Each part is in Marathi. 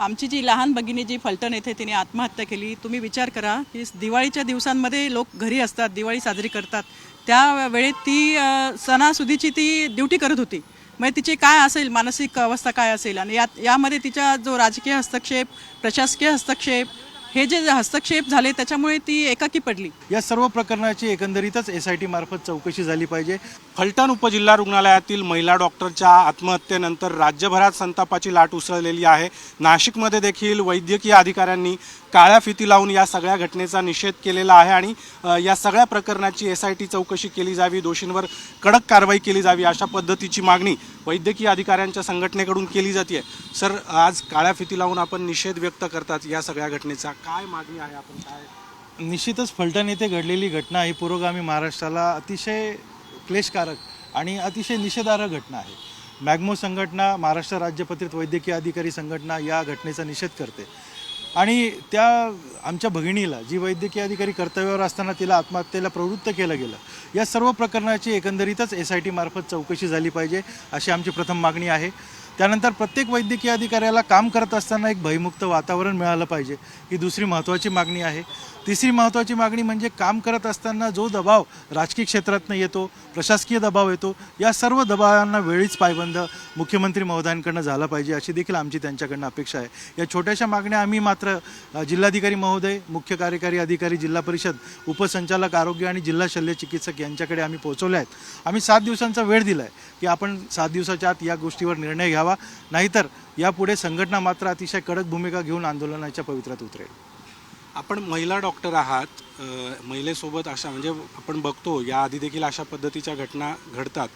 आमची जी लहान भगिनी जी फलटण येथे तिने आत्महत्या केली तुम्ही विचार करा की दिवाळीच्या दिवसांमध्ये लोक घरी असतात दिवाळी साजरी करतात. त्या वेळेत ती सणासुदीची ती ड्युटी करत होती. म्हणजे तिची काय असेल मानसिक अवस्था काय असेल? आणि यात यामध्ये तिचा जो राजकीय हस्तक्षेप प्रशासकीय हस्तक्षेप हे जे हस्तक्षेप झाले त्याच्यामुळे ती एकाकी पडली. या सर्व प्रकरणाची एकंदरीतच एस आय टी मार्फत चौकशी झाली पाहिजे. फलटण उपजिल्हा रुग्णालयातील महिला डॉक्टरच्या आत्महत्येनंतर राज्यभरात संतापाची लाट उसळलेली आहे. नाशिकमध्ये देखील वैद्यकीय अधिकाऱ्यांनी काळ्या फिती लावून या सगळ्या घटनेचा निषेध केलेला आहे आणि या सगळ्या प्रकरणाची एस आय टी चौकशी केली जावी दोषींवर कडक कारवाई केली जावी अशा पद्धतीची मागणी वैद्यकीय अधिकाऱ्यांच्या संघटनेकडून केली जाते सर आज काळ्या फिती लावून आपण निषेध व्यक्त करतात या सगळ्या घटनेचा. काय मागणी आहे आपण काय? निश्चितच फलटण येथे घडलेली घटना ही पुरोगामी महाराष्ट्राला अतिशय क्लेशकारक आणि अतिशय निषेधार्ह घटना आहे. मॅग्मो संघटना महाराष्ट्र राज्यपत्रित वैद्यकीय अधिकारी संघटना या घटनेचा निषेध करते. आणि त्या आमच्या भगिनीला जी वैद्यकीय अधिकारी कर्तव्यावर असताना तिला आत्महत्येला प्रवृत्त केलं गेलं या सर्व प्रकरणाची एकंदरीतच एस आय टी मार्फत चौकशी झाली पाहिजे अशी आमची प्रथम मागणी आहे. त्यानंतर प्रत्येक वैद्यकीय अधिकाऱ्याला काम करत असताना एक भयमुक्त वातावरण मिळालं पाहिजे ही दुसरी महत्त्वाची मागणी आहे. तिसरी महत्त्वाची मागणी म्हणजे काम करत असताना जो दबाव राजकीय क्षेत्रातनं येतो प्रशासकीय दबाव येतो या सर्व दबावांना वेळीच पायबंद मुख्यमंत्री महोदयांकडनं झाला पाहिजे अशी देखील आमची त्यांच्याकडनं अपेक्षा आहे. या छोट्याशा मागण्या आम्ही मात्र जिल्हाधिकारी महोदय मुख्य कार्यकारी अधिकारी जिल्हा परिषद उपसंचालक आरोग्य आणि जिल्हा शल्य चिकित्सक यांच्याकडे आम्ही पोहोचवल्या आहेत. आम्ही सात दिवसांचा वेळ दिला आहे की आपण सात दिवसाच्या आत या गोष्टीवर निर्णय घ्यावा. नाहीतर यापुढे संघटना मात्र अतिशय कडक भूमिका घेऊन आंदोलनाच्या पवित्रात उतरेल. आपण महिला डॉक्टर आहात. महिलेसोबत अशा म्हणजे आपण बघतो या आधी देखील अशा पद्धतीच्या घटना घडतात.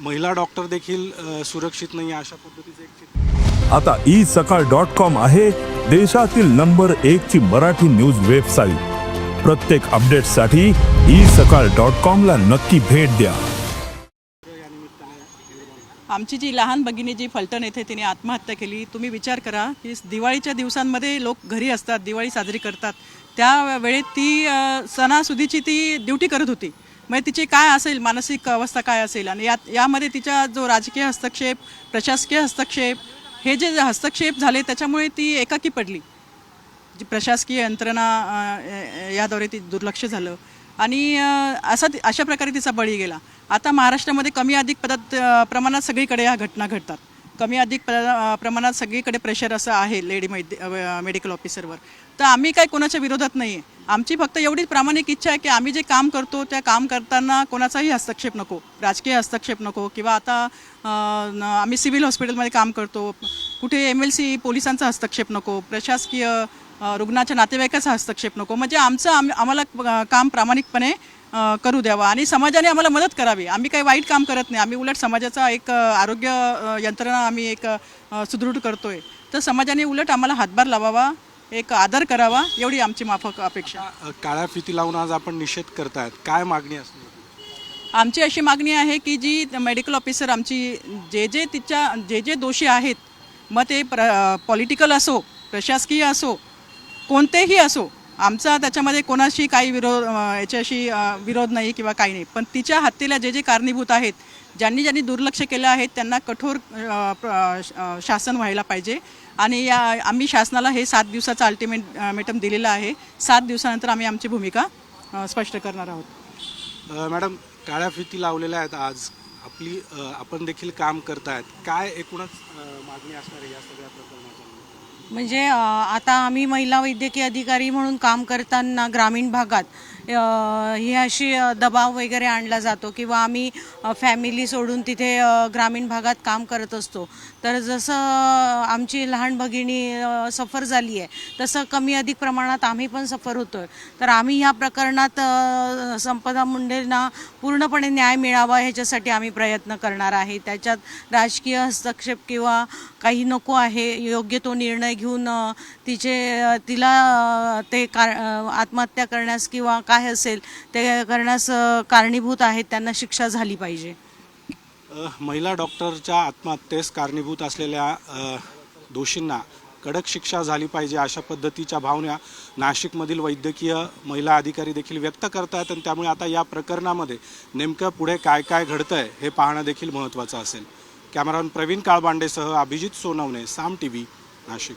महिला डॉक्टर देखील सुरक्षित नाही आहे अशा पद्धतीचं एक चित्र. आता ई सकाळ डॉट कॉम आहे देशातील नंबर एक ची मराठी न्यूज वेबसाईट. प्रत्येक अपडेटसाठी ई सकाळ डॉट कॉम ला नक्की भेट द्या. आमची जी लहान भगिनी जी फलटण येथे तिने आत्महत्या केली तुम्ही विचार करा की दिवाळीच्या दिवसांमध्ये लोक घरी असतात दिवाळी साजरी करतात. त्या वेळेत ती सणासुदीची ती ड्युटी करत होती. म्हणजे तिची काय असेल मानसिक अवस्था काय असेल? आणि यात यामध्ये तिचा जो राजकीय हस्तक्षेप प्रशासकीय हस्तक्षेप हे जे हस्तक्षेप झाले त्याच्यामुळे ती एकाकी पडली. जी प्रशासकीय यंत्रणा याद्वारे ती दुर्लक्ष झालं. आणि असा अशा प्रकारे तिचा बळी गेला. आता महाराष्ट्रामध्ये कमी अधिक पदात प्रमाणात सगळीकडे ह्या घटना घडतात. कमी अधिक पदा प्रमाणात सगळीकडे प्रेशर असं आहे लेडी मैद मेडिकल ऑफिसरवर तर आम्ही काय कोणाच्या विरोधात नाही आहे आमची फक्त एवढीच प्रामाणिक इच्छा आहे की आम्ही जे काम करतो त्या काम करताना कोणाचाही हस्तक्षेप नको. राजकीय हस्तक्षेप नको किंवा आता आम्ही सिव्हिल हॉस्पिटलमध्ये काम करतो. कुठे एम एल सी पोलिसांचा हस्तक्षेप नको. प्रशासकीय रुग्णाच्या नातेवाईकाचा हस्तक्षेप नको. म्हणजे आमचं आम आम्हाला काम प्रामाणिकपणे करू द्यावं आणि समाजाने आम्हाला मदत करावी. आम्ही काही वाईट काम करत नाही. आम्ही उलट समाजाचा एक आरोग्य यंत्रणा आम्ही एक सुदृढ करतोय. तर समाजाने उलट आम्हाला हातभार लावावा एक आदर करावा एवढी आमची माफक अपेक्षा. काळ्या फिती लावून आज आपण निषेध करतायत. काय मागणी असणार? आमची अशी मागणी आहे की जी मेडिकल ऑफिसर आमची जे जे तिच्या जे जे दोषी आहेत मग ते प्र पॉलिटिकल असो प्रशासकीय असो कोणतेही असो आमचा त्याच्यामध्ये कोणाशी काही विरोध याच्याशी विरोध नाही किंवा काही नाही. पण तिच्या हत्येला जे जे कारणीभूत आहेत ज्यांनी ज्यांनी दुर्लक्ष केलं आहे त्यांना कठोर शासन व्हायला पाहिजे. आणि या आम्ही शासनाला हे सात दिवसाचं अल्टिमेट मेटम दिलेलं आहे. सात दिवसानंतर आम्ही आमची भूमिका स्पष्ट करणार आहोत. मॅडम काळ्या फिती लावलेल्या आहेत आज. आपली आपण देखील काम करतायत. काय एकूणच मागणी असणार आहे या सगळ्या प्रकरणात म्हणजे आता आम्ही महिला वैद्यकीय अधिकारी म्हणून काम करताना ग्रामीण भागात ही अशी दबाव वगैरे आणला जातो किंवा आम्ही फॅमिली सोडून तिथे ग्रामीण भागात काम करत असतो. तर जसं आमची लहान भगिनी सफर झाली आहे तसं कमी अधिक प्रमाणात आम्ही पण सफर होतोय. तर आम्ही ह्या प्रकरणात संपदा मुंडेंना पूर्णपणे न्याय मिळावा ह्याच्यासाठी आम्ही प्रयत्न करणार आहे. त्याच्यात राजकीय हस्तक्षेप किंवा काही नको आहे योग्य तो निर्णय घेऊन तिचे तिला ते कार आत्महत्या करण्यास किंवा काय काय असेल ते करण्यास कारणीभूत आहेत त्यांना शिक्षा झाली पाहिजे. महिला डॉक्टरच्या आत्महत्येस कारणीभूत असलेल्या दोषींना कडक शिक्षा झाली पाहिजे अशा पद्धतीच्या भावना नाशिकमधील वैद्यकीय महिला अधिकारी देखील व्यक्त करतात आणि त्यामुळे आता या प्रकरणामध्ये नेमकं पुढे काय काय घडतं आहे हे पाहणं देखील महत्त्वाचं असेल. कॅमेरामॅन प्रवीण काळबांडेसह अभिजित सोनवणे साम टी व्ही नाशिक.